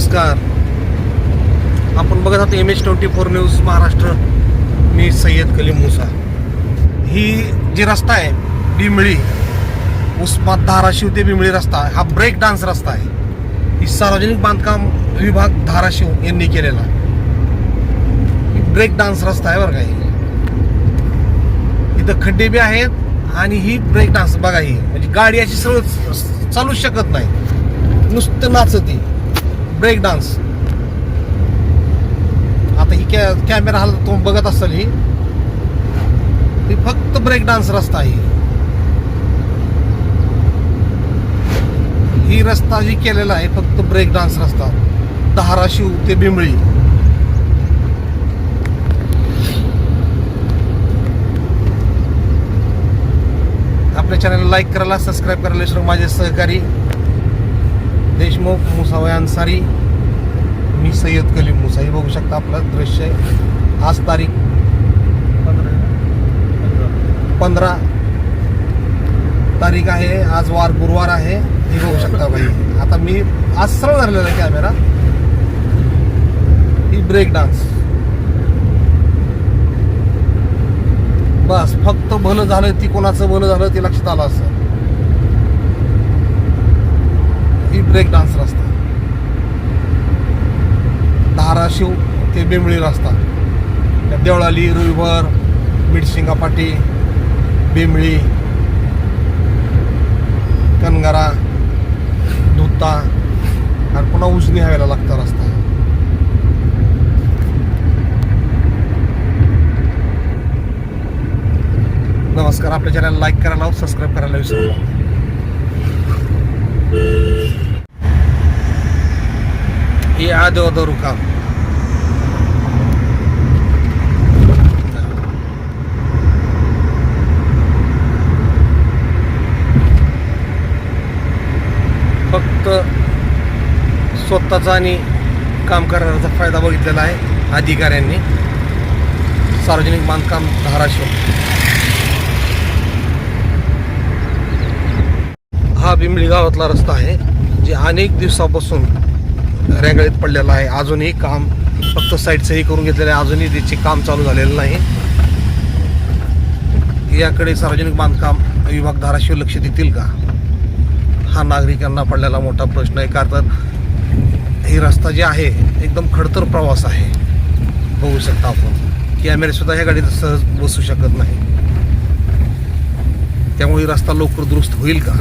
नमस्कार. आपण बघत आहात M H twenty four news Maharashtra मी सय्यद कलीम मुसा. ही जी रस्ता आहे बिमळी उस्मात धाराशिव ते बिमळी रस्ता हा ब्रेक डान्स रस्ता आहे. ही सार्वजनिक बांधकाम विभाग धाराशिव यांनी केलेला. ही ब्रेक डान्स रस्ता आहे बरं का इथं खड्डे बी आहेत आणि ही ब्रेक डान्स बघा ही. म्हणजे गाडी अशी सरळ चालूच शकत नाही. नुसतं नाचते. ब्रेक डान्स आता ही कॅ कॅमेरा हा तुम्ही बघत असाल ही. ही फक्त ब्रेक डान्स रस्ता आहे. ही रस्ता जी केलेला आहे फक्त ब्रेक डान्स रस्ता धाराशिव ते बिंबळी आपल्या चॅनलला लाईक करायला सबस्क्राईब करायला विसरू माझे सहकारी. देशमुख मुसावय अन्सारी मी सय्यद कलीम मुसा हे बघू शकता आपलं दृश्य आज तारीख पंधरा तारीख आहे. आज वार गुरुवार आहे. हे बघू शकता भाई. आता मी आज सरळ धरलेला आहे कॅमेरा ही ब्रेक डान्स बस फक्त भलं झालं ती कोणाचं भलं झालं ते लक्षात आलं असं ही ब्रेक डान्स रस्ता. धाराशिव ते बेंबळी रस्ता. देवळाली रुईवर मिडशिंगा पाटी बिंबळी कनगरा धुता आणि पुन्हा उजनी हवेला लागता रस्ता. नमस्कार आपल्या चॅनल लाईक करायला सबस्क्राईब करायला विसरू नका हे आदो काम फक्त स्वतःचा आणि काम करण्याचा फायदा बघितलेला आहे अधिकाऱ्यांनी. सार्वजनिक बांधकाम धाराशिव. हा बिंबळी गावातला रस्ता आहे जे अनेक दिवसापासून रेंगाळीत पडलेला आहे. अजूनही काम फक्त साईड सही करून घेतलेलं आहे. अजूनही त्याचे काम चालू झालेलं नाही. याकडे सार्वजनिक बांधकाम विभाग धाराशिव लक्ष देतील का? हा नागरिकांना पडलेला मोठा प्रश्न आहे. कारण तर हे रस्ता जे आहे एकदम खडतर प्रवास आहे. बघू शकता आपण. कॅमेरे सुद्धा ह्या गाडीत सहज बसू शकत नाही. त्यामुळे रस्ता लवकर दुरुस्त होईल का?